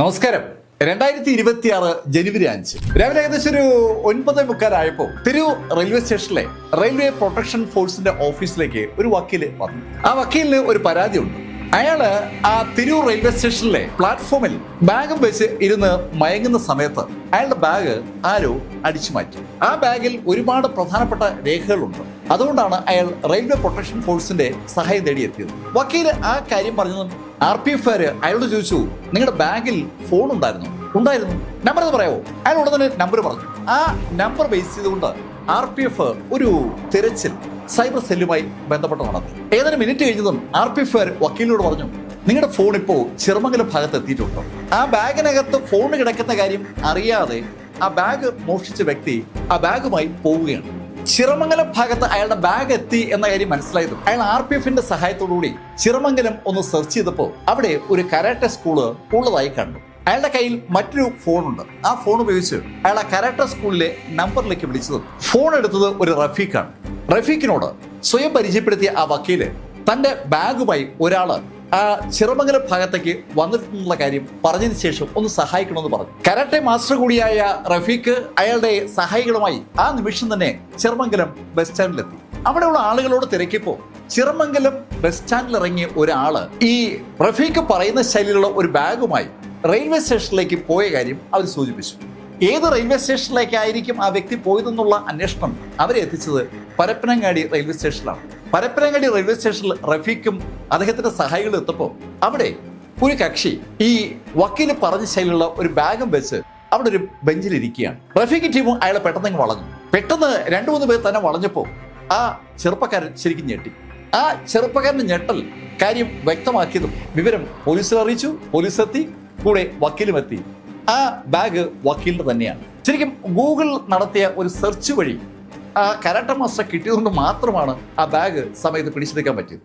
നമസ്കാരം. രണ്ടായിരത്തി ഇരുപത്തി ആറ് ജനുവരി അഞ്ച്. രാവിലെ ഏകദേശം ഒരു ഒൻപത് മുക്കാലായപ്പോ തിരു റെയിൽവേ സ്റ്റേഷനിലെ റെയിൽവേ പ്രൊട്ടക്ഷൻ ഫോഴ്സിന്റെ ഓഫീസിലേക്ക് ഒരു വക്കീൽ വന്നു. ആ വക്കീലിന് ഒരു പരാതി ഉണ്ട് അയാൾ ആ തിരൂർ റെയിൽവേ സ്റ്റേഷനിലെ പ്ലാറ്റ്ഫോമിൽ ബാഗും വെച്ച് ഇരുന്ന് മയങ്ങുന്ന സമയത്ത് അയാളുടെ ബാഗ് ആരോ അടിച്ചു മാറ്റി. ആ ബാഗിൽ ഒരുപാട് പ്രധാനപ്പെട്ട രേഖകളുണ്ട്. അതുകൊണ്ടാണ് അയാൾ റെയിൽവേ പ്രൊട്ടക്ഷൻ ഫോഴ്സിന്റെ സഹായം തേടിയെത്തിയത്. വക്കീൽ ആ കാര്യം പറഞ്ഞതും ആർ പി അയാളോട് ചോദിച്ചു നിങ്ങളുടെ ബാഗിൽ ഫോൺ ഉണ്ടായിരുന്നു? ഉണ്ടായിരുന്നു. നമ്പർ എന്ന് പറയാമോ അയാൾ ഉടനെ നമ്പർ പറഞ്ഞു. ആ നമ്പർ ബേസ് ചെയ്തുകൊണ്ട് ആർ പി എഫ് ഒരു തിരച്ചിൽ സൈബർ സെല്ലുമായി ബന്ധപ്പെട്ട് നടന്നു. ഏതാനും മിനിറ്റ് കഴിഞ്ഞതും ആർ പി എഫ് വക്കീലിനോട് പറഞ്ഞു നിങ്ങളുടെ ഫോൺ ഇപ്പോൾ ചെറുമംഗലം ഭാഗത്ത് എത്തിയിട്ടുണ്ടോ. ആ ബാഗിനകത്ത് ഫോൺ കിടക്കുന്ന കാര്യം അറിയാതെ ആ ബാഗ് മോഷ്ടിച്ച വ്യക്തി ആ ബാഗുമായി പോവുകയാണ്. ചിറമംഗലം ഭാഗത്ത് അയാളുടെ ബാഗ് എത്തി എന്ന കാര്യം മനസ്സിലായത് അയാൾ ആർ പി എഫിന്റെ സഹായത്തോടുകൂടി ചിറമംഗലം ഒന്ന് സെർച്ച് ചെയ്തപ്പോൾ അവിടെ ഒരു കരാട്ടെ സ്കൂൾ ഉള്ളതായി കണ്ടു. അയാളുടെ കയ്യിൽ മറ്റൊരു ഫോൺ ഉണ്ട്. ആ ഫോൺ ഉപയോഗിച്ച് അയാൾ ആ കരാട്ടെ സ്കൂളിലെ നമ്പറിലേക്ക് വിളിച്ചത് ഫോൺ എടുത്തത് ഒരു റഫീഖാണ്. റഫീഖിനോട് സ്വയം പരിചയപ്പെടുത്തിയ ആ വക്കീൽ തന്റെ ബാഗുമായി ഒരാൾ ആ ചിറമംഗലം ഭാഗത്തേക്ക് വന്നിട്ടുള്ള കാര്യം പറഞ്ഞതിന് ശേഷം ഒന്ന് സഹായിക്കണമെന്ന് പറഞ്ഞു. കരാട്ടെ മാസ്റ്റർ കൂടിയായ റഫീഖ് അയാളുടെ സഹായികളുമായി ആ നിമിഷം തന്നെ ചെറുമംഗലം ബസ് സ്റ്റാൻഡിലെത്തി അവിടെയുള്ള ആളുകളോട് തിരക്കിയപ്പോ ചിറമംഗലം ബസ് സ്റ്റാൻഡിൽ ഇറങ്ങിയ ഒരാൾ ഈ റഫീഖ് പറയുന്ന ശൈലിയിലുള്ള ഒരു ബാഗുമായി റെയിൽവേ സ്റ്റേഷനിലേക്ക് പോയ കാര്യം അവർ സൂചിപ്പിച്ചു. ഏത് റെയിൽവേ സ്റ്റേഷനിലേക്കായിരിക്കും ആ വ്യക്തി പോയതെന്നുള്ള അന്വേഷണം അവരെ എത്തിച്ചത് പരപ്പനങ്ങാടി റെയിൽവേ സ്റ്റേഷനിലാണ് പരപ്പനങ്ങാടി റെയിൽവേ സ്റ്റേഷനിൽ റഫീഖും അദ്ദേഹത്തിന്റെ സഹായികളും എത്തപ്പോൾ അവിടെ ഒരു കക്ഷി ഈ വക്കീൽ പറഞ്ഞ ശൈലിയുള്ള ഒരു ബാഗും വെച്ച് അവിടെ ഒരു ബെഞ്ചിൽ ഇരിക്കുകയാണ്. റഫീഖ് ടീമും അയാളെ പെട്ടെന്ന് വളഞ്ഞു. പെട്ടെന്ന് രണ്ടു മൂന്ന് പേർ തന്നെ വളഞ്ഞപ്പോൾ ആ ചെറുപ്പക്കാരൻ ശരിക്കും ഞെട്ടി. ആ ചെറുപ്പക്കാരന്റെ ഞെട്ടൽ കാര്യം വ്യക്തമാക്കിയതും വിവരം പോലീസിൽ അറിയിച്ചു പോലീസ് എത്തി കൂടെ വക്കീലും എത്തി. ആ ബാഗ് വക്കീലിന്റെ തന്നെയാണ്. ശരിക്കും ഗൂഗിൾ നടത്തിയ ഒരു സെർച്ച് വഴി ആ കരാട്ട മാസ്റ്റർ കിട്ടിയതുകൊണ്ട് മാത്രമാണ് ആ ബാഗ് സമയത്ത് പിടിച്ചെടുക്കാൻ പറ്റിയത്.